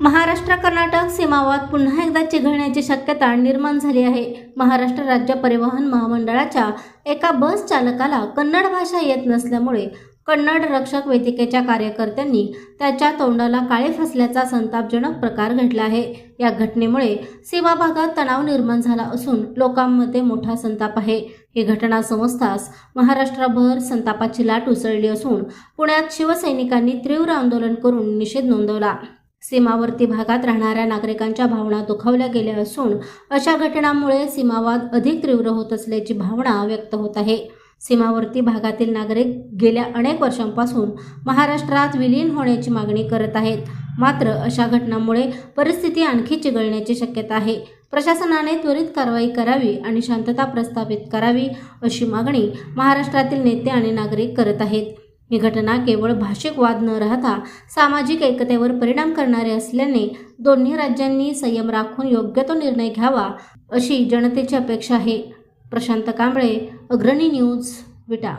महाराष्ट्र कर्नाटक सीमावाद पुन्हा एकदा चिघळण्याची शक्यता निर्माण झाली आहे. महाराष्ट्र राज्य परिवहन महामंडळाच्या एका बस चालकाला कन्नड भाषा येत नसल्यामुळे कन्नड रक्षक वेदिकेच्या कार्यकर्त्यांनी त्याच्या तोंडाला काळे फसल्याचा संतापजनक प्रकार घडला आहे. या घटनेमुळे सीमा भागात तणाव निर्माण झाला असून लोकांमध्ये मोठा संताप आहे. ही घटना समजताच महाराष्ट्रभर संतापाची लाट उसळली असून पुण्यात शिवसैनिकांनी तीव्र आंदोलन करून निषेध नोंदवला. सीमावर्ती भागात राहणाऱ्या नागरिकांच्या भावना दुखावल्या गेल्या असून अशा घटनांमुळे सीमावाद अधिक तीव्र होत असल्याची भावना व्यक्त होत आहे. सीमावर्ती भागातील नागरिक गेल्या अनेक वर्षांपासून महाराष्ट्रात विलीन होण्याची मागणी करत आहेत. मात्र अशा घटनांमुळे परिस्थिती आणखी चिघळण्याची शक्यता आहे. प्रशासनाने त्वरित कारवाई करावी आणि शांतता प्रस्थापित करावी अशी मागणी महाराष्ट्रातील नेते आणि नागरिक करत आहेत. ही घटना केवळ भाषिक वाद न राहता सामाजिक एकतेवर परिणाम करणारे असल्याने दोन्ही राज्यांनी संयम राखून योग्य तो निर्णय घ्यावा अशी जनतेची अपेक्षा आहे. प्रशांत कांबळे अग्रणी न्यूज विटा.